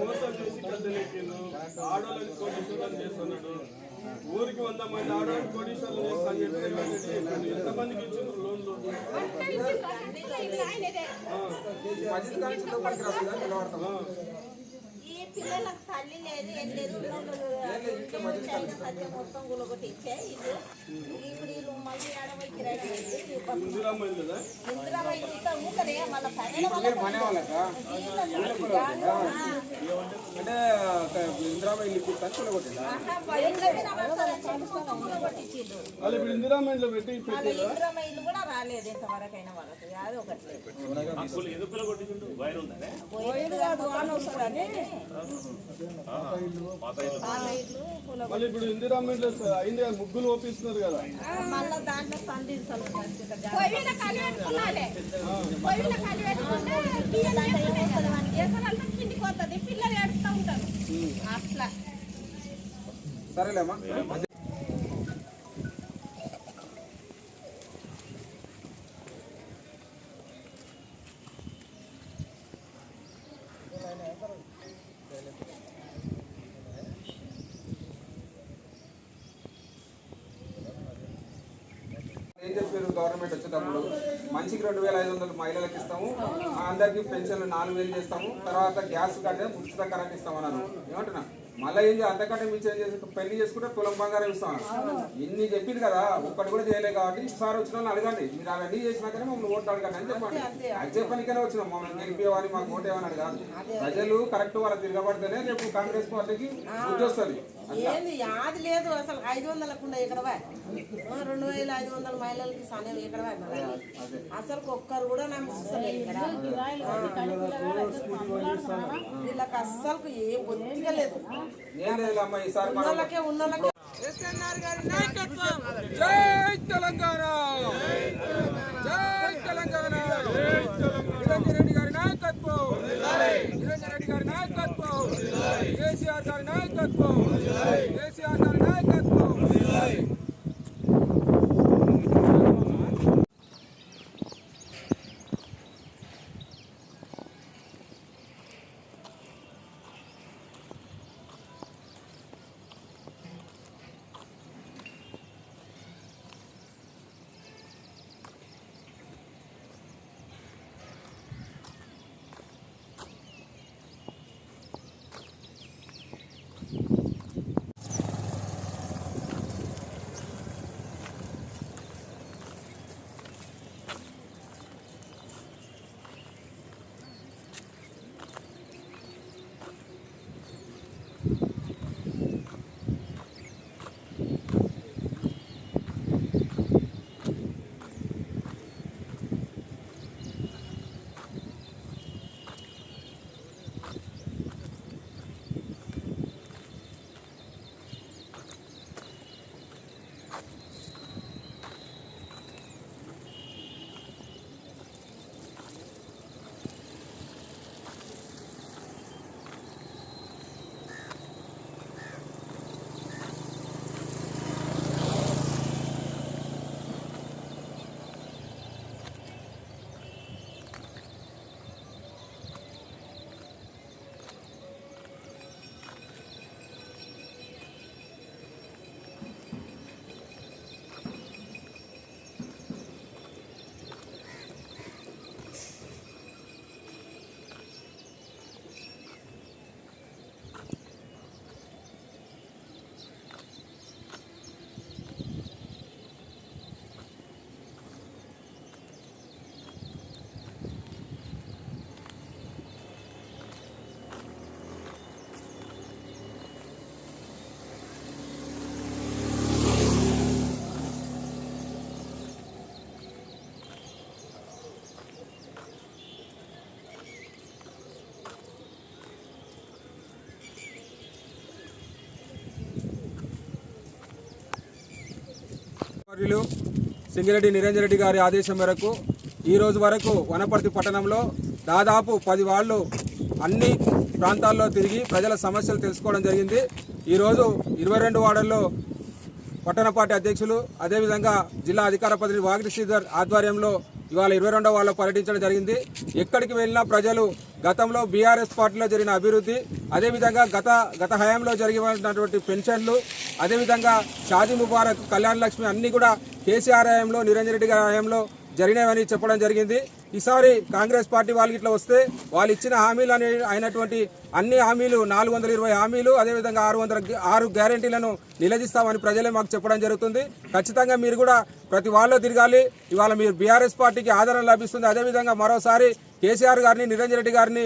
మోసం చేసి ఆడవాళ్ళని చేస్తున్నాడు ఊరికి వంద మంది ఆడవాళ్ళని కోటీశ్వరులు చేస్తా అని చెప్పి ఎంతమందికి ఇచ్చిండ్రు లోన్లు ఈ పిల్లలకు తల్లి లేదు ఏం లేదు సత్యం మొత్తం గులగొట్టి ఇచ్చే ఇల్లు. ఇప్పుడు పెట్టి ఇందిరా అంటే ఇందిరాబాయి వాళ్ళు ఇప్పుడు ఇందిరామ్మ పెట్టి కూడా రాలేదు వాళ్ళకి అది ఒకటి మళ్ళీ ఇప్పుడు అయింది ముగ్గులు ఓపిస్తున్నారు కదా మళ్ళా దాంట్లో సంధించాలి పెట్టుకుంటే మనకి ఎసరంతా కిందికి వస్తుంది పిల్లలు ఏడుస్తూ ఉంటారు. అట్లా. సరేలేమ్మా. ఏం చెప్పారు గవర్నమెంట్ వచ్చేటప్పుడు మనిషికి రెండు వేల ఐదు వందలు మహిళలకు ఇస్తాము అందరికీ అందరికి పెన్షన్లు నాలుగు వేలు చేస్తాము తర్వాత గ్యాస్ కట్టే ఉచిత కరెంట్ ఇస్తామన్నారు. ఏమంటున్నా? మళ్ళీ ఏం చేయాలి అంతకంటే మీరు చేంజ్ చేసి పెళ్ళి చేసుకుంటే తులం బంగారం ఇస్తాం. ఇన్ని చెప్పింది కదా ఒక్కటి కూడా చేయలేదు కాబట్టి ఈసారి వచ్చిన వాళ్ళని అడగండి. మీరు అవన్నీ చేసినాకనే మమ్మల్ని ఓట్లు అడగండి అని చెప్పండి. అది చెప్పనికనే వచ్చినాం. మమ్మల్ని గెలిపేవారి మాకు ఓటు ఏమన్నాడు కాదు ప్రజలు కరెక్ట్ వాళ్ళ తిరగబడితేనే రేపు కాంగ్రెస్ పార్టీకి వస్తుంది. ఏంది యాది లేదు అసలు. ఐదు వందలకుండా ఇక్కడ రెండు వేల ఐదు వందల మహిళలకి సమయం ఇక్కడ అసలు ఒక్కరు కూడా నమ్మలేదు ఇక్కడ. వీళ్ళకి అస్సలు ఏ బొత్తిగా లేదు. మనం ఉన్నోళ్ళకే. ఉన్నోళ్ళకే జై తెలంగాణ! జై తెలంగాణ! నిరంజన్ రెడ్డి గారి నాయకత్వం! నిరంజన్ రెడ్డి గారి నాయకత్వం! కేసీఆర్ గారి నాయకత్వం! కేసీఆర్ వర్యులు సింగిరెడ్డి నిరంజన్ రెడ్డి గారి ఆదేశం మేరకు ఈ రోజు వరకు వనపర్తి పట్టణంలో దాదాపు పది వాళ్ళు అన్ని ప్రాంతాల్లో తిరిగి ప్రజల సమస్యలు తెలుసుకోవడం జరిగింది. ఈరోజు ఇరవై రెండు వార్డుల్లో పట్టణ పార్టీ అధ్యక్షులు అదేవిధంగా జిల్లా అధికార ప్రతినిధి వాగిరి శ్రీధర్ ఆధ్వర్యంలో ఇవాళ ఇరవై రెండో వాళ్ళు పర్యటించడం జరిగింది. ఎక్కడికి వెళ్ళినా ప్రజలు గతంలో బీఆర్ఎస్ పార్టీలో జరిగిన అభివృద్ధి అదేవిధంగా గత గత హయాంలో జరిగినటువంటి పెన్షన్లు అదేవిధంగా షాదీ ముబారక్ కళ్యాణ లక్ష్మి అన్నీ కూడా కేసీఆర్ హయాంలో నిరంజన్ రెడ్డి గారి హయాంలో జరిగినవని చెప్పడం జరిగింది. ఈసారి కాంగ్రెస్ పార్టీ వాళ్ళకి ఇట్లా వస్తే వాళ్ళు ఇచ్చిన హామీలు అనే అయినటువంటి అన్ని హామీలు నాలుగు వందల ఇరవై హామీలు అదేవిధంగా ఆరు వందల ఆరు గ్యారంటీలను నిలదీస్తామని ప్రజలే మాకు చెప్పడం జరుగుతుంది. ఖచ్చితంగా మీరు కూడా ప్రతి వాళ్ళలో తిరగాలి. ఇవాళ మీరు బీఆర్ఎస్ పార్టీకి ఆదరణ లభిస్తుంది. అదేవిధంగా మరోసారి కేసీఆర్ గారిని నిరంజన్ రెడ్డి గారిని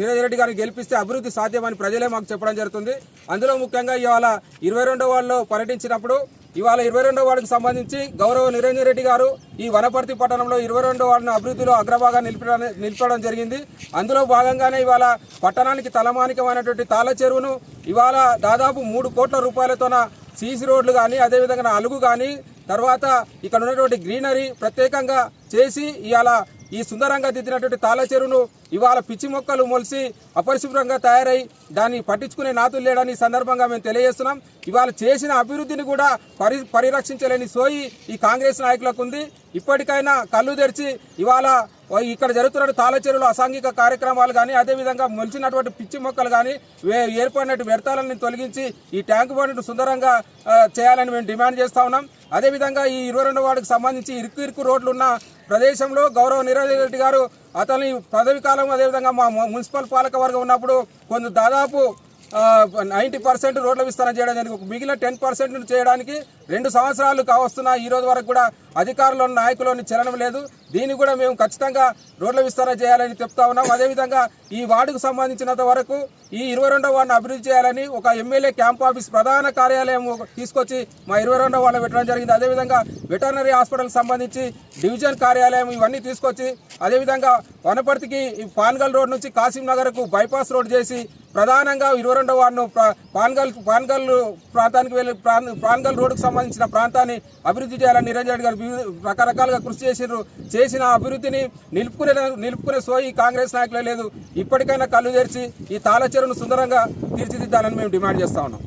నిరంజన్ రెడ్డి గారిని గెలిపిస్తే అభివృద్ధి సాధ్యమని ప్రజలే మాకు చెప్పడం జరుగుతుంది. అందులో ముఖ్యంగా ఇవాళ ఇరవై రెండో వాళ్ళు పర్యటించినప్పుడు ఇవాళ ఇరవై రెండో వార్డుకు సంబంధించి గౌరవ నిరంజన్ రెడ్డి గారు ఈ వనపర్తి పట్టణంలో ఇరవై రెండో వార్డును అభివృద్ధిలో అగ్రభాగా నిలిపడం నిలిపడం జరిగింది. అందులో భాగంగానే ఇవాళ పట్టణానికి తలమానికమైనటువంటి తాళ చెరువును ఇవాళ దాదాపు మూడు కోట్ల రూపాయలతోన సీసీ రోడ్లు కానీ అదేవిధంగా అలుగు కానీ తర్వాత ఇక్కడ ఉన్నటువంటి గ్రీనరీ ప్రత్యేకంగా చేసి ఇవాళ ఈ సుందరంగా దిద్దినటువంటి తాళ చెరువును ఇవాళ పిచ్చి మొక్కలు మొలిసి అపరిశుభ్రంగా తయారై దాన్ని పట్టించుకునే నాతులు లేడని సందర్భంగా మేము తెలియజేస్తున్నాం. ఇవాళ చేసిన అభివృద్ధిని కూడా పరి పరిరక్షించలేని సోయి ఈ కాంగ్రెస్ నాయకులకు ఉంది. ఇప్పటికైనా కళ్ళు తెరిచి ఇవాళ ఇక్కడ జరుగుతున్న తాళచెరువులు అసాంఘిక కార్యక్రమాలు కానీ అదేవిధంగా మొలిచినటువంటి పిచ్చి మొక్కలు కానీ వే- ఏర్పడినట్టు వ్యర్థాలను తొలగించి ఈ ట్యాంక్ బండ్ను సుందరంగా చేయాలని మేము డిమాండ్ చేస్తా ఉన్నాం. అదేవిధంగా ఈ ఇరవై రెండు వార్డుకు సంబంధించి ఇరుకు ఇరుకు రోడ్లు ఉన్న ప్రదేశంలో గౌరవ నిరంజన్ రెడ్డి గారు అతని పదవి కాలం అదేవిధంగా మా మున్సిపల్ పాలక వర్గం ఉన్నప్పుడు కొంత దాదాపు నైంటీ పర్సెంట్ రోడ్ల విస్తరణ చేయడం జరిగింది. మిగిలిన టెన్ పర్సెంట్ చేయడానికి రెండు సంవత్సరాలు కావస్తున్న ఈ రోజు వరకు కూడా అధికారులు నాయకులని చలనం లేదు. దీన్ని కూడా మేము ఖచ్చితంగా రోడ్ల విస్తరణ చేయాలని చెప్తా ఉన్నాం. అదేవిధంగా ఈ వార్డుకు సంబంధించినంత వరకు ఈ ఇరవై రెండవ వార్డును అభివృద్ధి చేయాలని ఒక ఎమ్మెల్యే క్యాంప్ ఆఫీస్ ప్రధాన కార్యాలయం తీసుకొచ్చి మా ఇరవై రెండవ వార్డు పెట్టడం జరిగింది. అదేవిధంగా వెటర్నరీ హాస్పిటల్ సంబంధించి డివిజన్ కార్యాలయం ఇవన్నీ తీసుకొచ్చి అదేవిధంగా వనపర్తికి ఈ పాన్గల్ రోడ్ నుంచి కాసిం నగర్కు బైపాస్ రోడ్ చేసి ప్రధానంగా ఇరవై రెండవ వార్డును పాన్గల్ పాన్గల్ ప్రాంతానికి వెళ్ళి పాన్గల్ రోడ్డుకు సంబంధించిన ప్రాంతాన్ని అభివృద్ధి చేయాలని నిరంజన్ రెడ్డి గారు వివిధ రకరకాలుగా కృషి చేసిర్రు చేసిన అభివృద్ధిని నిలుపుకునే నిలుపుకునే సోయి కాంగ్రెస్ నాయకులే లేదు. ఇప్పటికైనా కళ్ళు తెరిచి ఈ తాళచెరును సుందరంగా తీర్చిదిద్దాలని మేము డిమాండ్ చేస్తా ఉన్నాం.